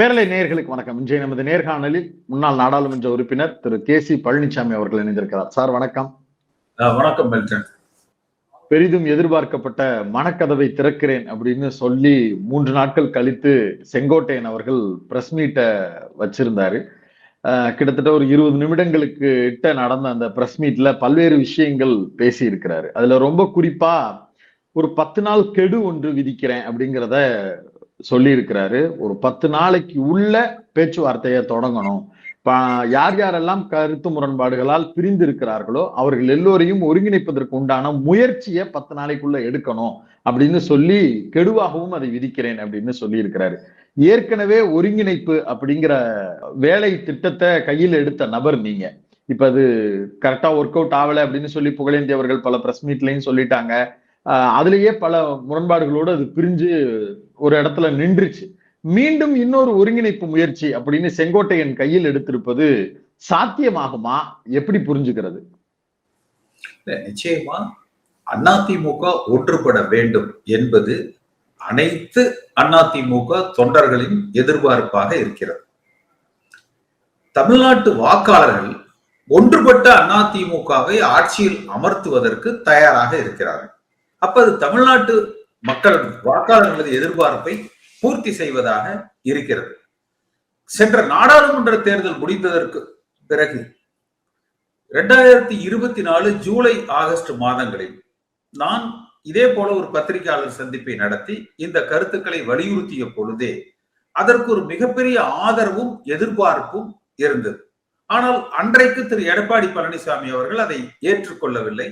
பேரலை நேயர்களுக்கு வணக்கம். இன்றைய நமது நேர்காணலில் முன்னாள் நாடாளுமன்ற உறுப்பினர் திரு. கே. சி. பழனிசாமி அவர்கள் இணைந்திருக்கிறார். சார் வணக்கம். வணக்கம் பெரிதும் எதிர்பார்க்கப்பட்ட மனக்கதவை திறக்கிறேன் அப்படின்னு சொல்லி மூன்று நாட்கள் கழித்து செங்கோட்டையன் அவர்கள் பிரஸ் மீட்டை வச்சிருந்தாரு. கிட்டத்தட்ட ஒரு இருபது நிமிடங்களுக்கு இட்ட நடந்த அந்த பிரஸ் மீட்ல பல்வேறு விஷயங்கள் பேசி இருக்கிறாரு அதுல ரொம்ப குறிப்பா ஒரு பத்து நாள் கெடு ஒன்று விதிக்கிறேன் அப்படிங்கிறத சொல்லியிருக்கிறாரு ஒரு பத்து நாளைக்கு உள்ள பேச்சுவார்த்தையை தொடங்கணும். யார் யாரெல்லாம் கருத்து முரண்பாடுகளால் பிரிந்து இருக்கிறார்களோ அவர்கள் எல்லோரையும் ஒருங்கிணைப்பதற்கு உண்டான முயற்சியை பத்து நாளைக்குள்ள எடுக்கணும் அப்படின்னு சொல்லி கெடுவாகவும் அதை விதிக்கிறேன் அப்படின்னு சொல்லி இருக்கிறாரு ஏற்கனவே ஒருங்கிணைப்பு அப்படிங்கிற வேலை திட்டத்தை கையில் எடுத்த நபர் நீங்க. இப்ப அது கரெக்டா ஒர்க் அவுட் ஆகலை அப்படின்னு சொல்லி புகழேந்தி அவர்கள் பல பிரஸ் மீட்லயும் சொல்லிட்டாங்க. அதுலயே பல முரண்பாடுகளோடு அது பிரிஞ்சு ஒரு இடத்துல நின்றுச்சு. மீண்டும் இன்னொரு ஒருங்கிணைப்பு முயற்சி அப்படின்னு செங்கோட்டையன் கையில் எடுத்திருப்பது சாத்தியமாகுமா? எப்படி புரிஞ்சுக்கிறது? நிச்சயமா அதிமுக ஒன்றுபட வேண்டும் என்பது அனைத்து அதிமுக தொண்டர்களின் எதிர்பார்ப்பாக இருக்கிறது. தமிழ்நாட்டு வாக்காளர்கள் ஒன்றுபட்ட அதிமுகவை ஆட்சியில் அமர்த்துவதற்கு தயாராக இருக்கிறார்கள். அப்ப அது தமிழ்நாட்டு மக்கள் வாக்காளர்களது எதிர்பார்ப்பை பூர்த்தி செய்வதாக இருக்கிறது. சென்ற நாடாளுமன்ற தேர்தல் முடிந்ததற்கு பிறகு இரண்டாயிரத்தி இருபத்தி நாலு ஜூலை ஆகஸ்ட் மாதங்களில் நான் இதே போல ஒரு பத்திரிகையாளர் சந்திப்பை நடத்தி இந்த கருத்துக்களை வலியுறுத்திய பொழுதே அதற்கு ஒரு மிகப்பெரிய ஆதரவும் எதிர்பார்ப்பும் இருந்தது. ஆனால் அன்றைக்கு திரு. எடப்பாடி பழனிசாமி அவர்கள் அதை ஏற்றுக்கொள்ளவில்லை.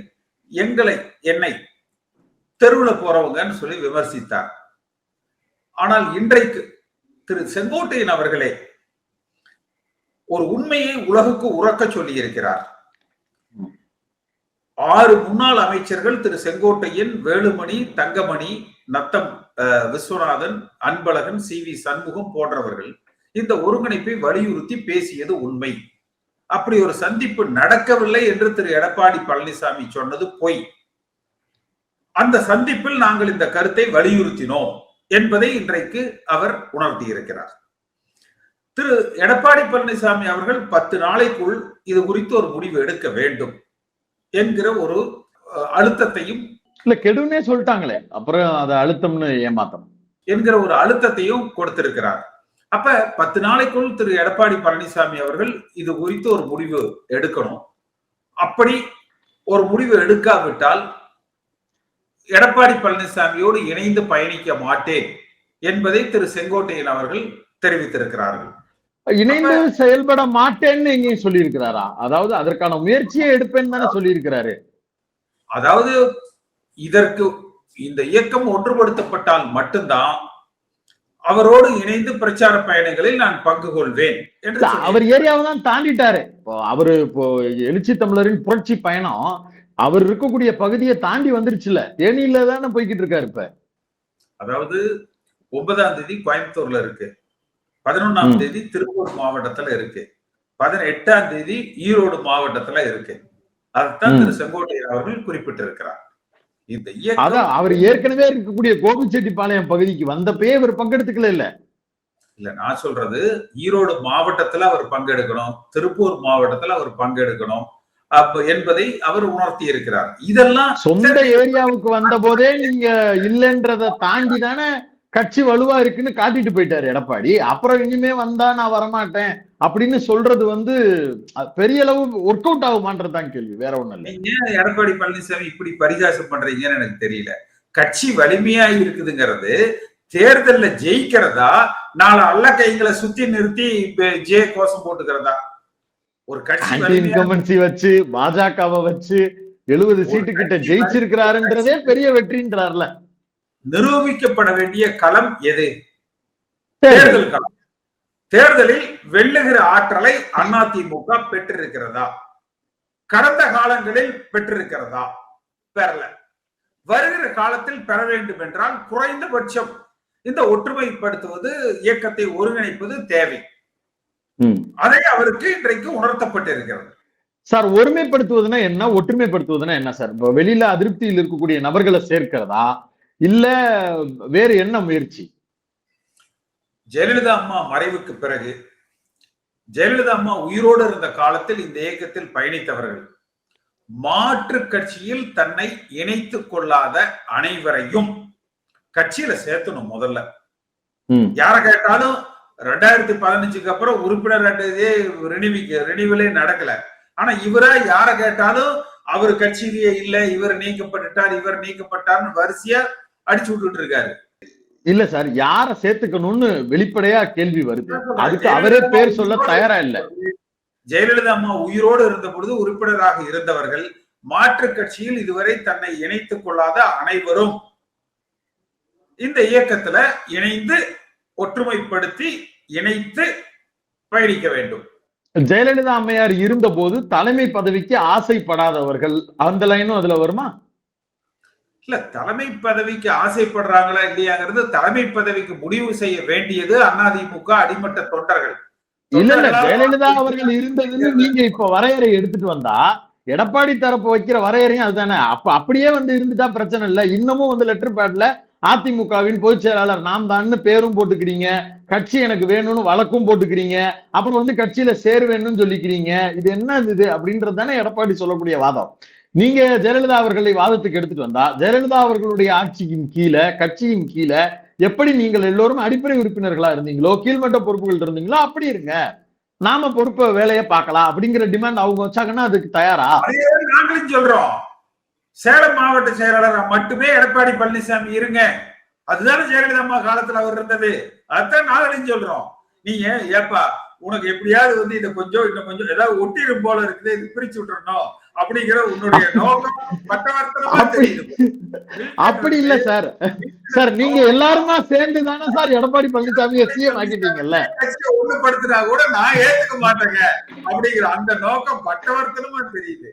எங்களை என்னை தெருவில் போறவங்கன்னு சொல்லி விமர்சித்தார். ஆனால் இன்றைக்கு திரு செங்கோட்டையன் அவர்களே ஒரு உண்மையை உலகுக்கு உறக்க சொல்லி இருக்கிறார் ஆறு முன்னாள் அமைச்சர்கள் திரு செங்கோட்டையன் வேலுமணி தங்கமணி நத்தம் விஸ்வநாதன் அன்பழகன் சி வி சண்முகம் போன்றவர்கள் இந்த ஒருங்கிணைப்பை வலியுறுத்தி பேசியது உண்மை. அப்படி ஒரு சந்திப்பு நடக்கவில்லை என்று திரு எடப்பாடி பழனிசாமி சொன்னது பொய். அந்த சந்திப்பில் நாங்கள் இந்த கருத்தை வலியுறுத்தினோம் என்பதை இன்றைக்கு அவர் உணர்த்தி இருக்கிறார். திரு எடப்பாடி பழனிசாமி அவர்கள் பத்து நாளைக்குள் இது குறித்து ஒரு முடிவு எடுக்க வேண்டும் என்கிற ஒரு அழுத்தத்தையும் இல்ல கெடுன்னே சொல்லிட்டாங்களே. அப்புறம் அதை அழுத்தம்னு ஏமாத்தம் என்கிற ஒரு அழுத்தத்தையும் கொடுத்திருக்கிறார். அப்ப பத்து நாளைக்குள் திரு எடப்பாடி பழனிசாமி அவர்கள் இது குறித்து ஒரு முடிவு எடுக்கணும். அப்படி ஒரு முடிவு எடுக்காவிட்டால் எடப்பாடி பழனிசாமியோடு இணைந்து பயணிக்க மாட்டேன் என்பதை திரு செங்கோட்டையன் அவர்கள் தெரிவித்திருக்கிறார்கள். இணைந்து செயல்பட மாட்டேன்னு எங்கேயும் சொல்லியிருக்கிறாரா? அதாவது அதற்கான முயற்சியை எடுப்பேன்னு தானே சொல்லியிருக்கிறாரு. அதாவது இதற்கு இந்த இயக்கம் ஒன்றுபடுத்தப்பட்டால் மட்டும்தான் அவரோடு இணைந்து பிரச்சார பயணங்களில் நான் பங்கு கொள்வேன் அவர் ஏரியாவை தான் தாண்டிட்டாரு. இப்போ அவரு இப்போ எழுச்சி தமிழரின் புரட்சி பயணம் அவர் இருக்கக்கூடிய பகுதியை தாண்டி வந்துருச்சுல தேனியில தானே போய்கிட்டு இருக்காரு இப்ப. அதாவது ஒன்பதாம் தேதி கோயம்புத்தூர்ல இருக்கு. பதினொன்னாம். தேதி திருப்பூர் மாவட்டத்துல இருக்கு. பதினெட்டாம் தேதி ஈரோடு மாவட்டத்துல இருக்கு. அதுதான். திரு செங்கோட்டையன் அவர்கள் குறிப்பிட்டிருக்கிறார். இந்த இயக்கம் அதான் அவர் ஏற்கனவே இருக்கக்கூடிய கோபிச்செட்டிப்பாளையம் பகுதிக்கு வந்தப்பயே இவர் பங்கெடுத்துக்கல இல்ல. இல்ல நான் சொல்றது ஈரோடு மாவட்டத்துல அவர் பங்கெடுக்கணும் திருப்பூர் மாவட்டத்துல அவர் பங்கெடுக்கணும் என்பதை அவர் உணர்த்தி இருக்கிறார். இதெல்லாம் சொந்த ஏரியாவுக்கு வந்த போதே நீங்க இல்லைன்றத தாண்டி தானே கட்சி வலுவா இருக்குன்னு காட்டிட்டு போயிட்டாரு எடப்பாடி. அப்புறம் இனிமே வந்தா நான் வரமாட்டேன் அப்படின்னு சொல்றது வந்து பெரிய அளவு ஒர்க் அவுட் ஆகுமான்றதுதான் கேள்வி. வேற ஒண்ணும் இல்லை. ஏன் எடப்பாடி பழனிசாமி இப்படி பரிகாசம் பண்றீங்கன்னு எனக்கு தெரியல. கட்சி வலிமையா இருக்குதுங்கிறது தேர்தல்ல ஜெயிக்கிறதா நாலு அல்ல கைகளை சுத்தி நிறுத்தி ஜே கோஷம் போட்டுக்கிறதா? ஒரு கட்சி இன்கம்பன்சி வச்சு பாஜகவை வச்சு எழுபது சீட்டு கிட்ட ஜெயிச்சிருக்கிறாருன்றதே பெரிய வெற்றின்றார்ல. நிரூபிக்கப்பட வேண்டிய களம் எது? தேர்தல். களம். தேர்தலில் வெல்லுகிற ஆற்றலை அதிமுக பெற்றிருக்கிறதா? கடந்த காலங்களில் பெற்றிருக்கிறதா? பெறல. வருகிற காலத்தில் பெற வேண்டும் என்றால் குறைந்தபட்சம் இந்த ஒற்றுமைப்படுத்துவது இயக்கத்தை ஒருங்கிணைப்பது தேவை. அதை அவருக்கு இன்றைக்கு உணர்த்தப்பட்டிருக்கிறது. சார் ஒருமைப்படுத்துவதுன்னா என்ன? ஒற்றுமைப்படுத்துவதுன்னா என்ன சார்? இப்போ வெளியில அதிருப்தியில் இருக்கக்கூடிய நபர்களை சேர்க்கிறதா? இல்ல வேறு என்ன முயற்சி? ஜெயலலிதா அம்மா மறைவுக்கு பிறகு ஜெயலலிதா அம்மா உயிரோடு இருந்த காலத்தில் இந்த இயக்கத்தில் பயணித்தவர்கள் மாற்று கட்சியில் தன்னை இணைத்துக் கொள்ளாத அனைவரையும் கட்சியில சேர்த்தணும் முதல்ல. யார கேட்டாலும் ரெண்டாயிரத்தி பதினஞ்சுக்கு அப்புறம் உறுப்பினர் இதே ரினிவிக்கு ரினிவலே நடக்கல. ஆனா இவரா யார கேட்டாலும் அவர் கட்சியிலேயே இல்ல இவர் நீக்கப்பட்டுட்டார் இவர் நீக்கப்பட்டார்னு வரிசையா அடிச்சு விட்டுட்டு இருக்காரு. இல்ல சார் யார சேர்த்துக்கணும்னு வெளிப்படையா கேள்வி வருது. அதுக்கு அவரே பேர் சொல்ல தயாரா இல்ல. ஜெயலலிதா அம்மா உயிரோடு இருந்த பொழுது உறுப்பினராக இருந்தவர்கள் மாற்று கட்சியில் இதுவரை தன்னை இணைத்துக் கொள்ளாத அனைவரும் இந்த இயக்கத்துல இணைந்து ஒற்றுமைப்படுத்தி இணைத்து பயணிக்க வேண்டும். ஜெயலலிதா அம்மையார் இருந்த போது தலைமை பதவிக்கு ஆசைப்படாதவர்கள் அந்த லைனும் அதுல வருமா? இல்ல தலைமை பதவிக்கு ஆசைப்படுறாங்களா இல்லையாங்கிறது தலைமை பதவிக்கு முடிவு செய்ய வேண்டியது அதிமுக அடிமட்ட தொண்டர்கள். இல்ல இல்ல ஜெயலலிதா அவர்கள் இருந்ததுன்னு நீங்க இப்ப வரையறை எடுத்துட்டு வந்தா எடப்பாடி தரப்பு வைக்கிற வரையறையும் அதுதானே. அப்ப அப்படியே வந்து இருந்துட்டா பிரச்சனை இல்ல. இன்னமும் வந்து லெட்டர் பேட்ல அதிமுகவின் பொதுச் செயலாளர் நாம் தான் பேரும் போட்டுக்கிறீங்க. கட்சி எனக்கு வேணும்னு வழக்கும் போட்டுக்கிறீங்க. அப்புறம் வந்து கட்சியில சேருவேன்னு சொல்லிக்கிறீங்க. இது என்ன இது? அப்படின்றது தானே எடப்பாடி சொல்லக்கூடிய வாதம். நீங்க ஜெயலலிதா அவர்களை வாதத்துக்கு எடுத்துட்டு வந்தா ஜெயலலிதா அவர்களுடைய ஆட்சியின் கீழே கட்சியின் கீழே எப்படி நீங்கள் எல்லோரும் அடிப்படை உறுப்பினர்களா இருந்தீங்களோ கீழ்மட்ட பொறுப்புகள் இருந்தீங்களோ அப்படி இருங்க. நாம பொறுப்ப வேலையை பார்க்கலாம் அப்படிங்கிற டிமாண்ட் அவங்க வச்சாங்கன்னா அதுக்கு தயாரா? சொல்றோம். சேலம் மாவட்ட செயலாளர் மட்டுமே எடப்பாடி பழனிசாமி இருங்க. அதுதானே ஜெயலலிதா அம்மா காலத்துல அவர் இருந்தது. அதான் நாங்களும் சொல்றோம். நீங்க ஏப்பா உனக்கு எப்படியாவது வந்து இதை கொஞ்சம் இன்னும் கொஞ்சம் ஏதாவது ஒட்டிடும் போல இருக்குது இது பிரிச்சு விட்டுறணும் அப்படிங்கிற உன்னுடைய நோக்கம் பட்டவர்த்தனமா தெரியுது. அப்படி இல்ல சார். சார் நீங்க எல்லாருமா சேர்ந்து தானே சார் எடப்பாடி பழனிசாமியை சிஎம் ஆக்கிட்டீங்கல்ல? கட்சியை ஒண்ணுபடுத்தினா கூட நான் ஏத்துக்க மாட்டேங்க. அப்படிங்கிற அந்த நோக்கம் பட்டவர்த்தனமா தெரியுது.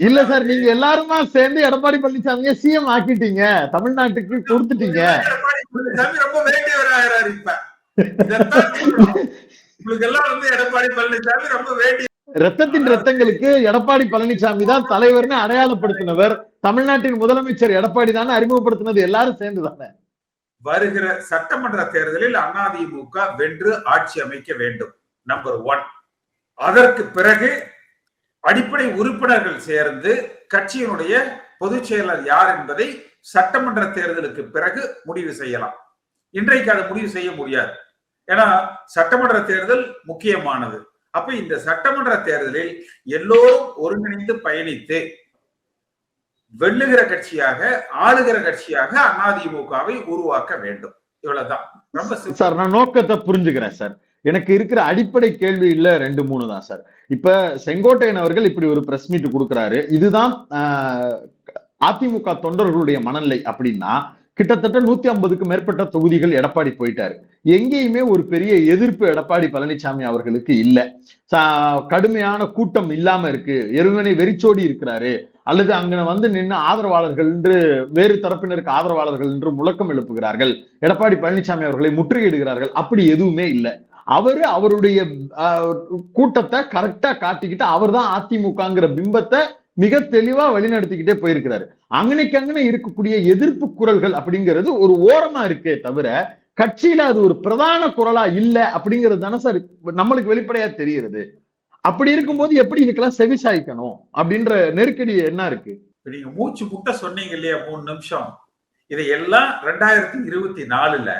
இல்ல சார் நீங்க எல்லாருமா சேர்ந்து எடப்பாடி பழனிசாமியை சிஎம் ஆக்கிட்டீங்க. தமிழ்நாட்டுக்கு கொடுத்துட்டீங்க. எடப்பாடி பழனிசாமி ரொம்ப வேண்டியவராகிறாரு இப்ப. உங்களுக்கு எல்லாம் வந்து எடப்பாடி பழனிசாமி ரொம்ப வேண்டிய ரத்தத்தின் ரத்தங்களுக்கு எடப்பாடி பழனிசாமி தான் தலைவர்னு அடையாளப்படுத்தினவர். தமிழ்நாட்டின் முதலமைச்சர் எடப்பாடி தானே அறிமுகப்படுத்தினது. எல்லாரும் சேர்ந்து தானே. வருகிற சட்டமன்ற தேர்தலில் அதிமுக வென்று ஆட்சி அமைக்க வேண்டும். நம்பர் ஒன் அதற்கு பிறகு அடிப்படை உறுப்பினர்கள் சேர்ந்து கட்சியினுடைய பொதுச் செயலர் யார் என்பதை சட்டமன்ற தேர்தலுக்கு பிறகு முடிவு செய்யலாம். இன்றைக்கு அதை முடிவு செய்ய முடியாது. ஏன்னா சட்டமன்ற தேர்தல் முக்கியமானது. அப்ப இந்த சட்டமன்ற தேர்தலில் எல்லோரும் ஒருங்கிணைந்து பயணித்து வெல்லுகிற கட்சியாக ஆளுகிற கட்சியாக அதிமுகவை உருவாக்க வேண்டும். இவ்வளவுதான். ரொம்ப சார் நான் நோக்கத்தை புரிஞ்சுக்கிறேன் சார். எனக்கு இருக்கிற அடிப்படை கேள்வி இல்ல ரெண்டு மூணு தான் சார் இப்ப செங்கோட்டையன் அவர்கள் இப்படி ஒரு பிரஸ் மீட் கொடுக்குறாரு. இதுதான் அதிமுக தொண்டர்களுடைய மனநிலை அப்படின்னா கிட்டத்தட்ட நூத்தி ஐம்பதுக்கு மேற்பட்ட தொகுதிகள் எடப்பாடி போயிட்டாரு. எங்கேயுமே ஒரு பெரிய எதிர்ப்பு எடப்பாடி பழனிசாமி அவர்களுக்கு இல்ல. கடுமையான கூட்டம் இல்லாம இருக்கு. எருமனை வெறிச்சோடி இருக்கிறாரு. அல்லது அங்க வந்து நின்று ஆதரவாளர்கள் என்று வேறு தரப்பினருக்கு ஆதரவாளர்கள் என்று முழக்கம் எழுப்புகிறார்கள். எடப்பாடி பழனிசாமி அவர்களை முற்றுகையிடுகிறார்கள். அப்படி எதுவுமே இல்லை. அவரு அவருடைய கூட்டத்தை கரெக்டா காட்டிக்கிட்டு அவர் தான் அதிமுகங்கிற பிம்பத்தை மிக தெளிவா வழிநடத்திக்கிட்டே போயிருக்கிறாரு. அங்கனைக்கு அங்கனை இருக்கக்கூடிய எதிர்ப்பு குரல்கள் அப்படிங்கிறது ஒரு ஓரமா இருக்கே தவிர கட்சியில அது ஒரு பிரதான குரலா இல்ல அப்படிங்கிறது தானே சார் நம்மளுக்கு வெளிப்படையா தெரிகிறது. அப்படி இருக்கும்போது எப்படி இதுக்கெல்லாம் செவிசாய்க்கணும் அப்படின்ற நெருக்கடி என்ன இருக்கு? நீங்க மூச்சு புட்ட சொன்னீங்க இல்லையா மூணு நிமிஷம்? இதையெல்லாம் ரெண்டாயிரத்தி இருபத்தி நாலுல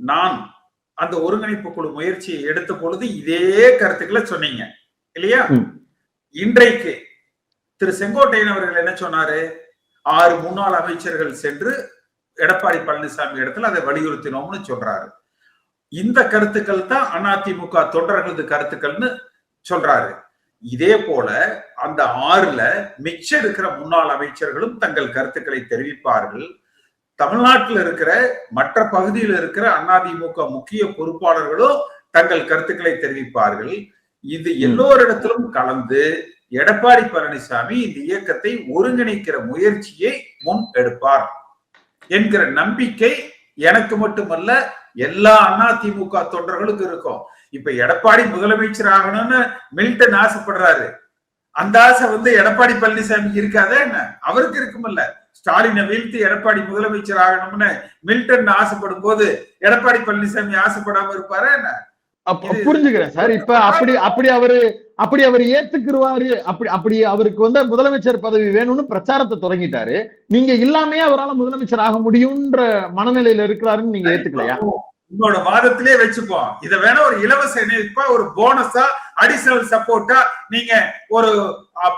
நான் அந்த ஒருங்கிணைப்பு குழு முயற்சியை எடுத்த பொழுது இதே கருத்துக்களை சொன்னீங்க. இல்லையா. இன்றைக்கு திரு செங்கோட்டையன் அவர்கள் என்ன சொன்னாரு? ஆறு முன்னாள் அமைச்சர்கள் சென்று எடப்பாடி பழனிசாமி இடத்துல அதை வலியுறுத்தினோம்னு சொல்றாரு. இந்த கருத்துக்கள் தான் அதிமுக தொண்டர்களது கருத்துக்கள்னு சொல்றாரு. இதே போல அந்த ஆறுல மிச்சம் இருக்கிற முன்னாள் அமைச்சர்களும் தங்கள் கருத்துக்களை தெரிவிப்பார்கள். தமிழ்நாட்டில் இருக்கிற மற்ற பகுதியில் இருக்கிற அதிமுக முக்கிய பொறுப்பாளர்களும் தங்கள் கருத்துக்களை தெரிவிப்பார்கள். இது எல்லோரிடத்திலும் கலந்து எடப்பாடி பழனிசாமி இந்த இயக்கத்தை ஒருங்கிணைக்கிற முயற்சியை முன் எடுப்பார் என்கிற நம்பிக்கை எனக்கு மட்டுமல்ல எல்லா அதிமுக தொண்டர்களுக்கும் இருக்கும். இப்ப எடப்பாடி முதலமைச்சர் ஆகணும்னு மில்டன் ஆசைப்படுறாரு. அந்த ஆசை வந்து எடப்பாடி பழனிசாமி இருக்காதா என்ன? அவருக்கு இருக்குமல்ல. ஸ்டாலினை வீழ்த்தி எடப்பாடி முதலமைச்சர் ஆகணும்னு மில்டன் ஆசைப்படும் போது எடப்பாடி பழனிசாமி ஆசைப்படாம இருப்பாரு என்ன? புரிஞ்சுக்கிறேன் சார். இப்ப அப்படி அப்படி அவரு அப்படி அவர் ஏத்துக்குருவாரு. அப்படி அப்படி அவருக்கு வந்து முதலமைச்சர் பதவி வேணும்னு பிரச்சாரத்தை தொடங்கிட்டாரு. நீங்க இல்லாமையே அவரால முதலமைச்சர் ஆக முடியும்ன்ற மனநிலையில இருக்கிறாருன்னு நீங்க ஏத்துக்கலையா? உங்களோட வாதத்திலே வச்சுப்போம். இத வேணா ஒரு இலவச இணைப்பா ஒரு போனஸா அடிஷனல் சப்போர்ட்டா நீங்க ஒரு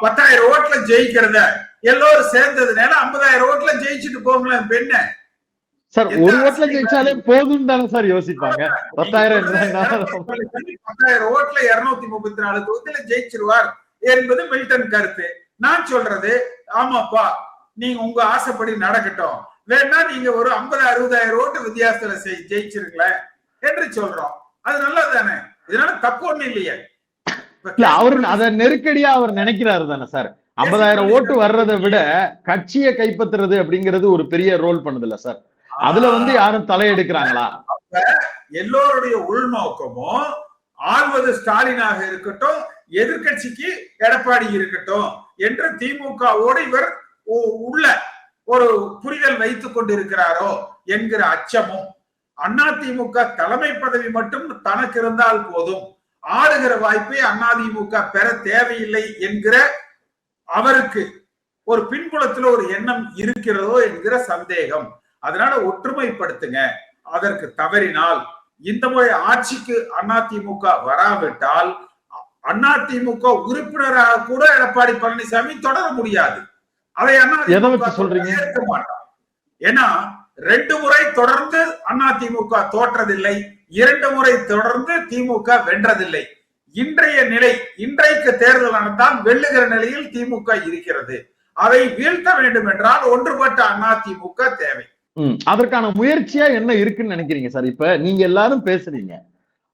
பத்தாயிரம் ஓட்டுல ஜெயிக்கிறத எல்லோரும் சேர்ந்ததுனால ஐம்பதாயிரம் ஓட்டுல ஜெயிச்சுட்டு போங்களேன் பெண்ண. சார் ஒரு ஓட்டுல ஜெயிச்சாலே போதும் தானே சார் யோசிப்பாங்க? பத்தாயிரம் பத்தாயிரம் ஓட்டுல இருநூத்தி முப்பத்தி நாலு தொகுதியில ஜெயிச்சிருவார் என்பது மில்டன் கருத்து. நான் சொல்றது ஆமாப்பா நீங்க உங்க ஆசைப்படி நடக்கட்டும். வேணா நீங்க ஒரு ஐம்பது அறுபதாயிரம் ஓட்டு வித்தியாசத்துல ஜெயிச்சிருக்கலேன் என்று சொல்றோம். அது நல்லது தானே இதனால தப்பு ஒண்ணு இல்லையே. அவரு அத நெருக்கடியா அவர் நினைக்கிறாரு தானே சார். ஐம்பதாயிரம் ஓட்டு வர்றதை விட கட்சியை கைப்பற்றுறது அப்படிங்கிறது ஒரு பெரிய ரோல் பண்ணுதுல்ல சார். அதுல வந்து யாரும் தலையெடுக்கிறாங்களா? எல்லோருடைய உள்நோக்கமும் ஆள்வது ஸ்டாலினாக இருக்கட்டும் எதிர்க்கட்சிக்கு எடப்பாடி இருக்கட்டும் என்று திமுகவோடு இவர் உள்ள ஒரு புரிதல் வைத்துக் கொண்டிருக்கிறாரோ என்கிற அச்சமும் அதிமுக தலைமை பதவி மட்டும் தனக்கு இருந்தால் போதும். ஆளுகிற வாய்ப்பை அதிமுக பெற தேவையில்லை என்கிற அவருக்கு ஒரு பின்புலத்துல ஒரு எண்ணம் இருக்கிறதோ என்கிற சந்தேகம். அதனால ஒற்றுமைப்படுத்துங்க. அதற்கு தவறினால் இந்த முறை ஆட்சிக்கு அதிமுக வராவிட்டால் அதிமுக உறுப்பினராக கூட எடப்பாடி பழனிசாமி தொடர முடியாது. அதை எதை வச்சு சொல்றீங்க? ஏற்க மாட்டார் ஏன்னா ரெண்டு முறை தொடர்ந்து அதிமுக தோற்றதில்லை இரண்டு முறை தொடர்ந்து திமுக வென்றதில்லை. இன்றைய நிலை இன்றைக்கு தேர்தல் நடந்தால் வெல்லுகிற நிலையில் திமுக இருக்கிறது. அதை வீழ்த்த வேண்டும் என்றால் ஒன்றுபட்ட அதிமுக தேவை. ம், அதற்கான முயற்சியா என்ன இருக்குன்னு நினைக்கிறீங்க சார்? இப்ப நீங்க எல்லாரும் பேசுறீங்க.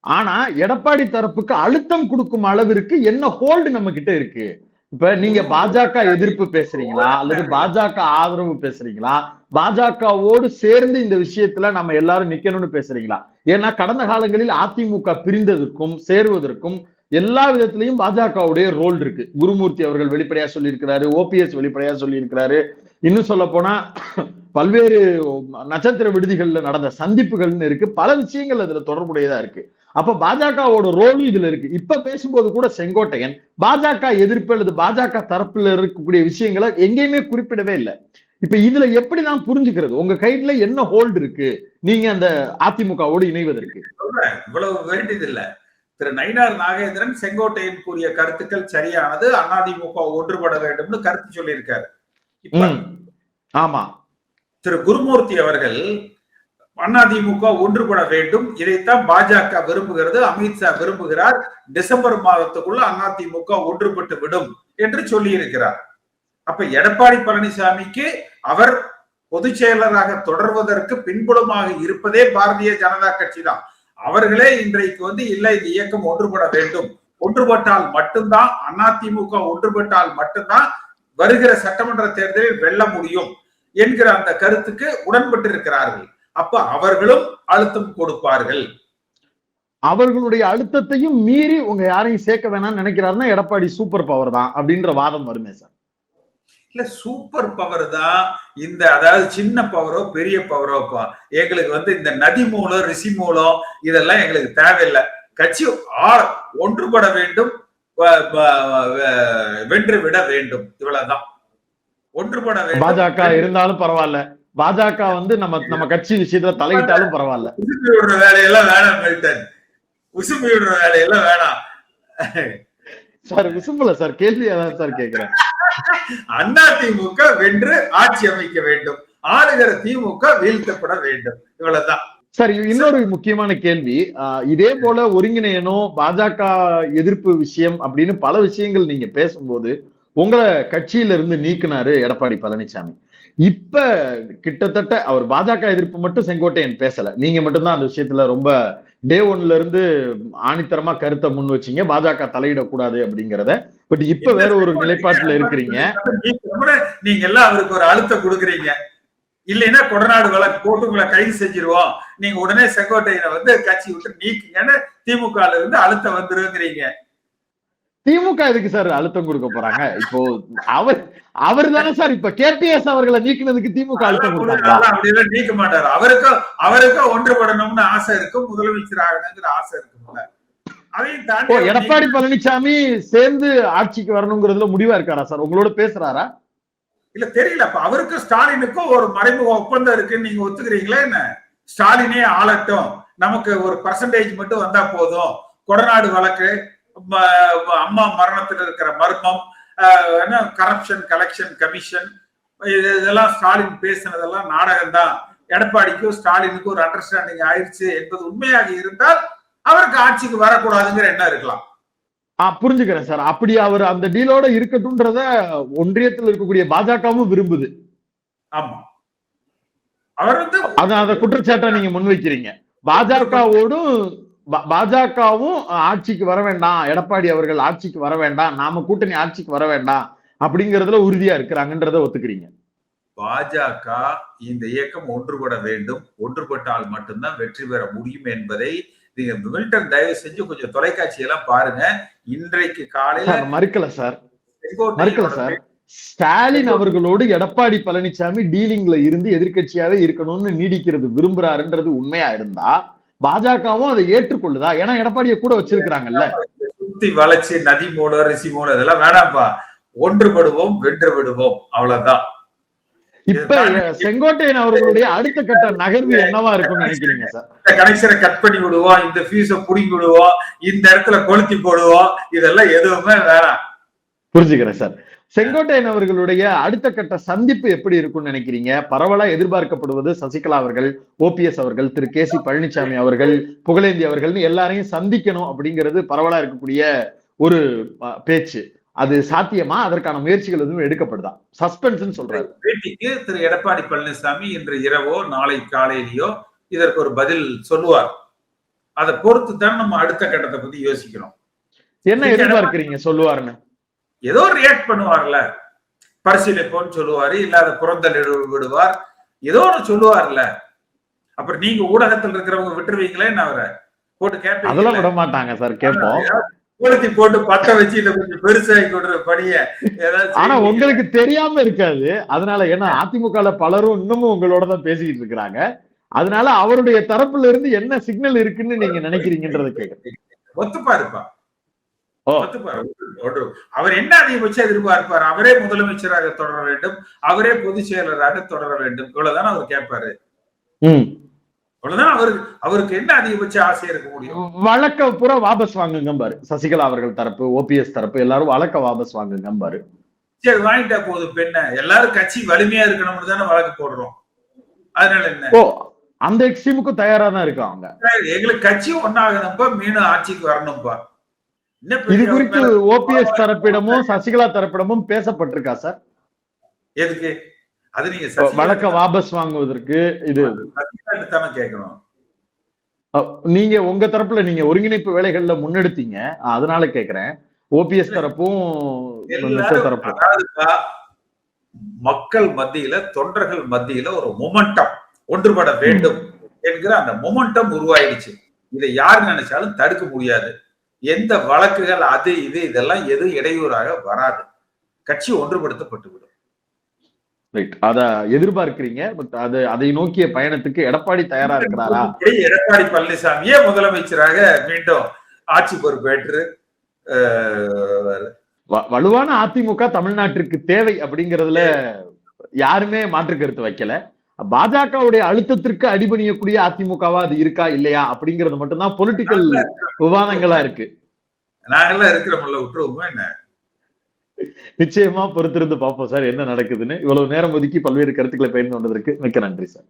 ஆனா எடப்பாடி தரப்புக்கு அழுத்தம் கொடுக்கும் அளவிற்கு என்ன ஹோல்டு நம்ம கிட்ட இருக்கு? இப்ப நீங்க பாஜக எதிர்ப்பு பேசுறீங்களா? அல்லது பாஜக ஆதரவு பேசுறீங்களா? பாஜகவோடு சேர்ந்து இந்த விஷயத்துல நம்ம எல்லாரும் நிக்கணும்னு பேசுறீங்களா? ஏன்னா கடந்த காலங்களில் அதிமுக பிரிந்ததற்கும் சேருவதற்கும் எல்லா விதத்திலையும் பாஜகவுடைய ரோல் இருக்கு. குருமூர்த்தி அவர்கள் வெளிப்படையா சொல்லியிருக்கிறாரு ஓபிஎஸ் வெளிப்படையா சொல்லியிருக்கிறாரு. இன்னும் சொல்ல போனா பல்வேறு நட்சத்திர விடுதிகள்ல நடந்த சந்திப்புகள்னு இருக்கு. பல விஷயங்கள் அதுல தொடர்புடையதா இருக்கு. அப்ப பாஜகவோட ரோலும் இதுல இருக்கு. இப்ப பேசும்போது கூட செங்கோட்டையன் பாஜக எதிர்ப்பு அல்லது பாஜக தரப்புல இருக்கக்கூடிய விஷயங்களை எங்கேயுமே குறிப்பிடவே இல்லை. இப்ப இதுல எப்படி நான் புரிஞ்சுக்கிறது? உங்க கைட்ல என்ன ஹோல்டு இருக்கு? நீங்க அந்த அதிமுகவோடு இணைவதற்கு. இவ்வளவு வேண்டியதில்லை திரு நயினார் நாகேந்திரன் செங்கோட்டையன் கூறிய கருத்துக்கள் சரியானது அதிமுக ஒன்றுபட வேண்டும்னு கருத்து சொல்லியிருக்காரு. இப்ப. ஆமா. திரு குருமூர்த்தி அவர்கள் அதிமுக ஒன்றுபட வேண்டும். இதைத்தான் பாஜக விரும்புகிறது. அமித்ஷா விரும்புகிறார். டிசம்பர் மாதத்துக்குள்ள அதிமுக ஒன்றுபட்டு விடும் என்று சொல்லி இருக்கிறார் அப்ப எடப்பாடி பழனிசாமிக்கு அவர் பொதுச் செயலராக தொடர்வதற்கு பின்புலமாக இருப்பதே பாரதிய ஜனதா கட்சி தான் அவர்களே இன்றைக்கு வந்து இல்லை இந்த இயக்கம் ஒன்றுபட வேண்டும். ஒன்றுபட்டால் மட்டும்தான் அதிமுக ஒன்றுபட்டால் மட்டும்தான் வருகிற சட்டமன்ற தேர்தலில் வெல்ல முடியும். என்கிற அந்த கருத்துக்கு உடன்பட்டு இருக்கிறார்கள் அப்ப அவர்களும் அழுத்தம் கொடுப்பார்கள். அவர்களுடைய அழுத்தத்தையும் மீறி உங்க யாரையும் சேர்க்க வேணாம்னு நினைக்கிறாருன்னா எடப்பாடி சூப்பர் பவர் தான் அப்படின்ற வாதம் வருமே சார். இல்ல சூப்பர் பவர் தான் இந்த அதாவது சின்ன பவரோ பெரிய பவரோப்பா எங்களுக்கு வந்து இந்த நதி மூலம் ரிஷி மூலம் இதெல்லாம் எங்களுக்கு தேவையில்லை. கட்சி ஒன்றுபட வேண்டும் வென்று விட வேண்டும். இவ்வளவுதான். ஒன்றுபட வேண்டும் பாஜக இருந்தாலும் பரவாயில்ல. பாஜக வந்து நம்ம நம்ம கட்சி விஷயத்துல தலையிட்டாலும் பரவாயில்ல. உசுப்பி விடுற வேலையெல்லாம் வேணாம் மில்டன். உசுப்பி விடுற வேலையெல்லாம் வேணாம். சார் விசும்பல சார் கேள்வி அதான் சார் கேக்குறேன். அதிமுக வென்று ஆட்சி அமைக்க வேண்டும். ஆளுகிற திமுக வீழ்த்தப்பட வேண்டும். இவ்வளவுதான். சார் இன்னொரு முக்கியமான கேள்வி. இதே போல ஒருங்கிணையணும் பாஜக எதிர்ப்பு விஷயம் அப்படின்னு பல விஷயங்கள் நீங்க பேசும்போது உங்களை கட்சியில இருந்து நீக்கினாரு எடப்பாடி பழனிசாமி இப்ப கிட்டத்தட்ட அவர் பாஜக எதிர்ப்பு மட்டும் செங்கோட்டையன் பேசல. நீங்க மட்டும்தான் அந்த விஷயத்துல ரொம்ப டே ஒன்ல இருந்து ஆணித்தரமா கருத்தை முன் வச்சீங்க. பாஜக தலையிடக்கூடாது அப்படிங்கறத. பட் இப்ப வேற ஒரு நிலைப்பாட்டுல இருக்கிறீங்க. நீங்க எல்லாம் அவருக்கு ஒரு அழுத்தம் கொடுக்குறீங்க. இல்லைன்னா கொடநாடு வழக்கு போட்டு உங்களை கைது செஞ்சிருவோம். நீங்க உடனே செங்கோட்டையனை வந்து கட்சி விட்டு நீக்குங்கன்னு திமுக இருந்து அழுத்தம் வந்துருங்கிறீங்க. திமுக எதுக்கு சார் அழுத்தம் கொடுக்க போறாங்க? இப்போ அவர் அவர் தானே சார் இப்ப கேபிஎஸ் அவர்களை நீக்கினதுக்கு திமுக அழுத்தம் அப்படியெல்லாம் நீக்க மாட்டாரு. அவருக்கும் அவருக்கும் ஒன்றுபடணும்னு ஆசை இருக்கும் முதலமைச்சர் ஆகணுங்கிற ஆசை இருக்கும்ல எடப்பாடி பழனிசாமி சேர்ந்து ஆட்சிக்கு வரணுங்கிறதுல முடிவா இருக்காரா சார்? உங்களோட பேசுறாரா? இல்ல தெரியல. அப்ப அவருக்கும் ஸ்டாலினுக்கும் ஒரு மறைமுக ஒப்பந்தம் இருக்குன்னு நீங்க ஒத்துக்கிறீங்களா என்ன? ஸ்டாலினே ஆளட்டும். நமக்கு ஒரு பர்சன்டேஜ் மட்டும் வந்தா போதும். கொடநாடு வழக்கு அம்மா மரணத்துல இருக்கிற மர்மம் கரப்ஷன் கலெக்ஷன் கமிஷன் இதெல்லாம் ஸ்டாலின் பேசினதெல்லாம் நாடகம் தான் எடப்பாடிக்கும் ஸ்டாலினுக்கும் ஒரு அண்டர்ஸ்டாண்டிங் ஆயிடுச்சு என்பது உண்மையாக இருந்தால் அவருக்கு ஆட்சிக்கு வரக்கூடாதுங்கிற எண்ணம் இருக்கலாம். ஆ புரிஞ்சுக்கிறேன் சார். அப்படி அவர் அந்த டீலோட இருக்கட்டும்ன்றத ஒன்றியத்தில் இருக்கக்கூடிய பாஜகவும் விரும்புது. ஆமா. அவர் வந்து அத குற்றச்சாட்டை நீங்க முன்வைக்கிறீங்க. பாஜகவோடும் பாஜகவும் ஆட்சிக்கு வர வேண்டாம். எடப்பாடி அவர்கள் ஆட்சிக்கு வர வேண்டாம். நாம கூட்டணி ஆட்சிக்கு வர வேண்டாம். அப்படிங்கறதுல உறுதியா இருக்கிறாங்கன்றத ஒத்துக்கிறீங்க. பாஜக இந்த இயக்கம் ஒன்றுபட வேண்டும். ஒன்றுபட்டால் மட்டும்தான் வெற்றி பெற முடியும் என்பதை நீங்க மில்டன் தயவு செஞ்சு கொஞ்சம் தொலைக்காட்சி எல்லாம் பாருங்க. இன்றைக்கு காலையில மறுக்கல சார். மறுக்கல சார். ஸ்டாலின் அவர்களோடு எடப்பாடி பழனிசாமி டீலிங்ல இருந்து எதிர்க்கட்சியாவே இருக்கணும்னு நீடிக்கிறது விரும்புறாருன்றது உண்மையா இருந்தா பாஜகவும் அதை ஏற்றுக்கொள்ளுதா? ஏன்னா எடப்பாடியை கூட வச்சிருக்கிறாங்கல்ல. சுத்தி வளைச்சு நதி மூலம் ரிசி மூலம் இதெல்லாம் வேணாம்ப்பா. ஒன்றுபடுவோம் வென்று விடுவோம் அவ்வளவுதான். இப்ப செங்கோட்டையன் அவர்களுடைய அடுத்த கட்ட நகர்வு என்னவா இருக்கும்னு நினைக்கிறீங்க சார்? இந்த கனெக்ஷனை கட் பண்ணி விடுவோம் இந்த ஃபீஸ புடிங்கி விடுவோம் இந்த இடத்துல கொளுத்தி போடுவோம் இதெல்லாம் எதுவுமே வேணாம். புரிஞ்சுக்கிறேன் சார். செங்கோட்டையன் அவர்களுடைய அடுத்த கட்ட சந்திப்பு எப்படி இருக்கும்னு நினைக்கிறீங்க? பரவலா எதிர்பார்க்கப்படுவது சசிகலா அவர்கள் ஓபிஎஸ் அவர்கள் திரு கே சி பழனிசாமி அவர்கள் புகழேந்தி அவர்கள்னு எல்லாரையும் சந்திக்கணும் அப்படிங்கிறது பரவலா இருக்கக்கூடிய ஒரு பேச்சு. அது சாத்தியமா? அதற்கான முயற்சிகள் எதுவும் எடுக்கப்படுதா? சஸ்பென்ஸ் சொல்றாரு. பேட்டிக்கு திரு எடப்பாடி பழனிசாமி இன்று இரவோ நாளை காலையிலயோ இதற்கு ஒரு பதில் சொல்லுவார். அதை பொறுத்து தான் நம்ம அடுத்த கட்டத்தை பத்தி யோசிக்கணும் என்ன எதிர்பார்க்கிறீங்க சொல்லுவாருன்னு? ஏதோ ரியாக்ட் பண்ணுவார்ல. பரிசீலிப்போம்னு சொல்லுவாரு இல்லாத புறந்தள்ளி விடுவார். ஏதோ ஒண்ணு சொல்லுவார்ல. அப்புறம் நீங்க ஊடகத்தில் இருக்கிறவங்க விட்டுருவீங்களே என்ன அவரை போட்டு அதெல்லாம் கேட்பீங்க விட மாட்டாங்க சார் கேட்போம். கொளுத்தி போட்டு பத்த வச்சு இதை கொஞ்சம் பெருசாகி கொடுற பணிய ஆனா. உங்களுக்கு தெரியாம இருக்காது. அதனால ஏன்னா அதிமுகல பலரும் இன்னமும் உங்களோட தான் பேசிக்கிட்டு இருக்கிறாங்க. அதனால அவருடைய தரப்புல இருந்து என்ன சிக்னல் இருக்குன்னு நீங்க நினைக்கிறீங்கன்றத கேக்குறேன் ஒத்துப்பாருப்பா ஓ. அவர் என்ன அதிகபட்சம் எதிர்பார்ப்பார்? அவரே முதலமைச்சராக தொடர வேண்டும் அவரே பொதுச் செயலராக தொடர வேண்டும். இவ்வளவுதானே அவர் கேட்பாரு? ம். இவ்வளவுதான் அவருக்கு என்ன அதிகபட்ச ஆசை இருக்க முடியும்? வழக்க பூரா வாபஸ் வாங்குங்க பாரு சசிகலா அவர்கள் தரப்பு ஓபிஎஸ் தரப்பு எல்லாரும் வழக்க வாபஸ் வாங்குங்க பாரு சரி வாங்கிட்டா போதும். பெண்ண எல்லாரும் கட்சி வலிமையா இருக்கணும்னு தானே வழக்கு போடுறோம். அதனால என்ன? ஓ அந்த எக்ஸ்ட்ரீமுக்கும் தயாரா தான் இருக்காங்க. எங்களுக்கு கட்சி ஒன்னாகணும்ப்பா மீண்டும் ஆட்சிக்கு வரணும்ப்பா இது குறித்து ஓபிஎஸ் தரப்பிடமும் சசிகலா தரப்பிடமும் பேசப்பட்டிருக்கா சார்? எதுக்கு? அது நீங்க வழக்க வாபஸ் வாங்குவதற்கு இது கேட்கணும். நீங்க உங்க தரப்புல நீங்க ஒருங்கிணைப்பு வேலைகள்ல முன்னெடுத்தீங்க. அதனால கேக்குறேன். ஓபிஎஸ் தரப்பும் மக்கள் மத்தியில தொண்டர்கள் மத்தியில ஒரு மொமெண்டம் ஒன்றுபட வேண்டும் என்கிற அந்த மொமெண்டம் உருவாயிடுச்சு. இதை யார் நினைச்சாலும் தடுக்க முடியாது. எந்த வழக்குகள் அது இது இதெல்லாம் எதுவும் இடையூறாக வராது. கட்சி ஒன்றுபடுத்தப்பட்டு விடும் ரைட் அத எதிர்பார்க்கிறீங்க பட் அது அதை நோக்கிய பயணத்துக்கு எடப்பாடி தயாரா இருக்கிறாரா? எடப்பாடி பழனிசாமியே முதலமைச்சராக மீண்டும் ஆட்சி பொறுப்பேற்று வலுவான அதிமுக தமிழ்நாட்டிற்கு தேவை அப்படிங்கறதுல யாருமே மாற்று கருத்து வைக்கல. பாஜகவுடைய அழுத்தத்திற்கு அடிபணியக்கூடிய அதிமுகவா அது இருக்கா இல்லையா அப்படிங்கறது மட்டும்தான் பொலிட்டிக்கல் விவாதங்களா இருக்கு. நாங்கெல்லாம் இருக்கிறோம்ல விட்டுருவோமா என்ன? நிச்சயமா பொறுத்திருந்து பார்ப்போம் சார் என்ன நடக்குதுன்னு. இவ்வளவு நேரம் ஒதுக்கி பல்வேறு கருத்துக்களை பகிர்ந்து கொண்டதற்கு மிக்க நன்றி சார்.